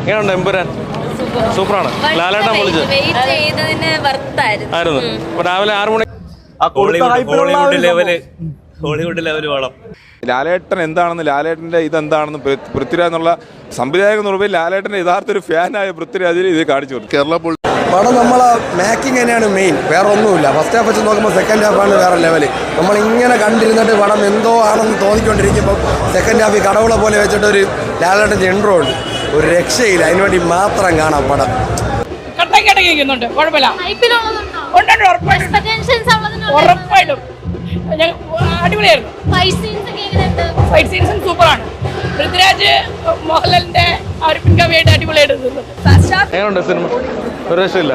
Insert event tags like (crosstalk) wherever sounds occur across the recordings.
എങ്ങനെയുണ്ട് എമ്പുരാൻ? സൂപ്പറാണ്. ലാലേട്ടൻ വിളിച്ചത് ആയിരുന്നു. അപ്പൊ രാവിലെ ആറു മണി ഹോളിവുഡ് ലെവൽ ഹോളിവുഡ് ലെവൽ വളം ലാലേട്ടൻ എന്താണെന്ന് ലാലേട്ടന്റെ ഇതെന്താണെന്ന് പൃഥ്വിരാജ് എന്നുള്ള സംവിധായകൻ എന്ന് പറയുമ്പോൾ ലാലേട്ടന്റെ യഥാർത്ഥ ഒരു ഫാനായ പൃഥ്വിരാജിൽ ഇത് കാണിച്ചു കൊടുക്കും കേരള പടം നമ്മൾ മേക്കിംഗ് തന്നെയാണ് മെയിൻ വേറെ ഒന്നുമില്ല ഫസ്റ്റ് ഹാഫ് വെച്ച് നോക്കുമ്പോൾ സെക്കൻഡ് ഹാഫാണ് വേറെ ലെവൽ നമ്മൾ ഇങ്ങനെ കണ്ടിരുന്നിട്ട് പടം എന്തോ ആണെന്ന് തോന്നിക്കൊണ്ടിരിക്കുമ്പോൾ സെക്കൻഡ് ഹാഫ് ഈ കടവുള പോലെ വെച്ചിട്ട് ഒരു ലാലേട്ടന്റെ ഇൻട്രോ ഉണ്ട്. ഒരു രക്ഷയില്ല. അതിനുവേണ്ടി മാത്രം കാണാം പടം. കുഴപ്പമില്ല. ഉറപ്പായിട്ടും. അടിപൊളിയായിരുന്നു. ഫൈറ്റ് സീൻസ് ഒക്കെ ഫൈറ്റ് സീൻസും സൂപ്പറാണ് പൃഥ്വിരാജ് മോഹൻലാലിന്റെ അടിപൊളിയായിട്ട് നിന്നിട്ടുണ്ട്. എങ്ങനെയുണ്ട് സിനിമ? ഒരു രക്ഷയില്ല.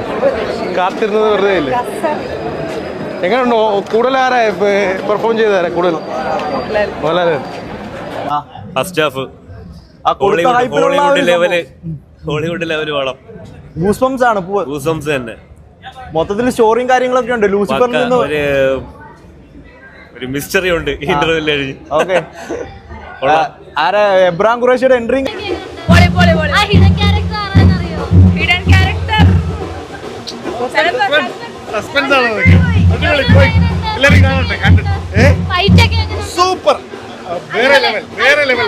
കാത്തിരുന്നത് വെറുതെ ഇല്ല? എങ്ങനെയുണ്ടോ കൂടുതൽ ആരാ പെർഫോം ചെയ്താരാ കൂടുതൽ? Mohanlal. First half Hollywood Hollywood level Hollywood level വളം. ഗൂസ്ബംസ് ആണ് തന്നെ. മൊത്തത്തിൽ സ്റ്റോറിയും കാര്യങ്ങളൊക്കെ ഉണ്ട്. ലൂസിഫറിൽ നിന്ന് ഒരു ഒരു മിസ്റ്ററി ഉണ്ട്. ഇന്റർവ്യൂ കഴിഞ്ഞ്. ഓക്കെ (laughs) ആരാ എബ്രാം ഖുറേഷിയുടെ എൻട്രി പൊളി പൊളി പൊളി ആ ഹിഡൻ ക്യാരക്ടർ ആരാന്നറിയോ ഹിഡൻ ക്യാരക്ടർ ഫൈറ്റ് ഒക്കെ സൂപ്പർ വേറെ ലെവൽ വേറെ ലെവൽ